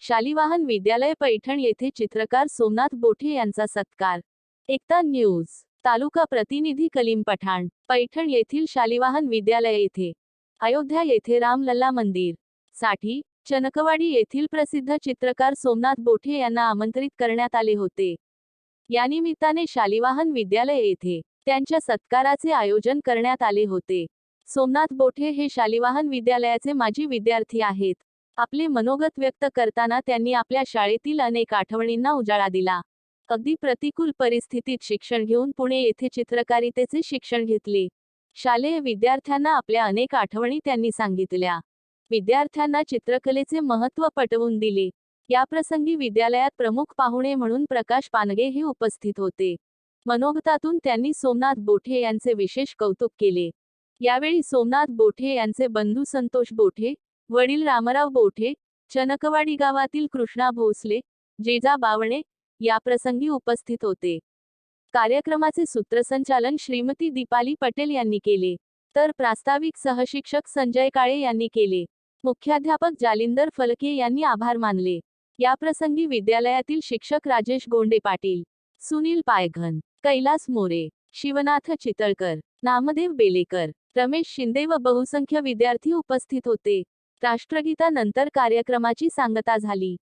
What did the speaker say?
शालिवाहन विद्यालय पैठण येथे चित्रकार सोमनाथ बोठे यांचा सत्कार. एकता न्यूज तालुका प्रतिनिधी कलीम पठाण पैठण येथील शालिवाहन विद्यालय येथे. अयोध्या येथे रामलल्ला मंदिर. साठी चनकवाडी येथील प्रसिद्ध चित्रकार सोमनाथ बोठे यांना आमंत्रित करण्यात आले होते. यानिमित्ताने शालिवाहन विद्यालय येथे. त्यांच्या सत्काराचे आयोजन करण्यात आले होते. सोमनाथ बोठे हे शालिवाहन विद्यालयाचे माजी विद्यार्थी आहेत. आपले मनोगत व्यक्त करताना त्यांनी आपल्या शाळेतील अनेक आठवणींना उजाळा दिला. अगदी प्रतिकूल परिस्थितीत शिक्षण घेऊन पुणे येथे चित्रकारितेचे शिक्षण घेतले. शालेय विद्यार्थ्यांना आपल्या अनेक आठवणी त्यांनी सांगितल्या. विद्यार्थ्यांना चित्रकलेचे महत्त्व पटवून दिले. याप्रसंगी विद्यालयात प्रमुख पाहुणे म्हणून प्रकाश पानगे हे उपस्थित होते. मनोगतातून त्यांनी सोमनाथ बोठे यांचे विशेष कौतुक केले. यावेळी सोमनाथ बोठे यांचे बंधू संतोष बोठे वडील रामराव बोठे चनकवाडी गावातील कृष्णा भोसले जेजा बावणे याप्रसंगी उपस्थित होते. कार्यक्रमाचे सूत्रसंचालन श्रीमती दीपाली पटेल यांनी केले. तर प्रास्ताविक सहशिक्षक संजय काळे यांनी केले. मुख्याध्यापक जालिंदर फलके यांनी आभार मानले. याप्रसंगी विद्यालयातील शिक्षक राजेश गोंडे पाटील सुनील पायघन कैलास मोरे शिवनाथ चितळकर नामदेव बेलेकर रमेश शिंदे व बहुसंख्य विद्यार्थी उपस्थित होते. राष्ट्रगीतानंतर कार्यक्रमाची सांगता झाली.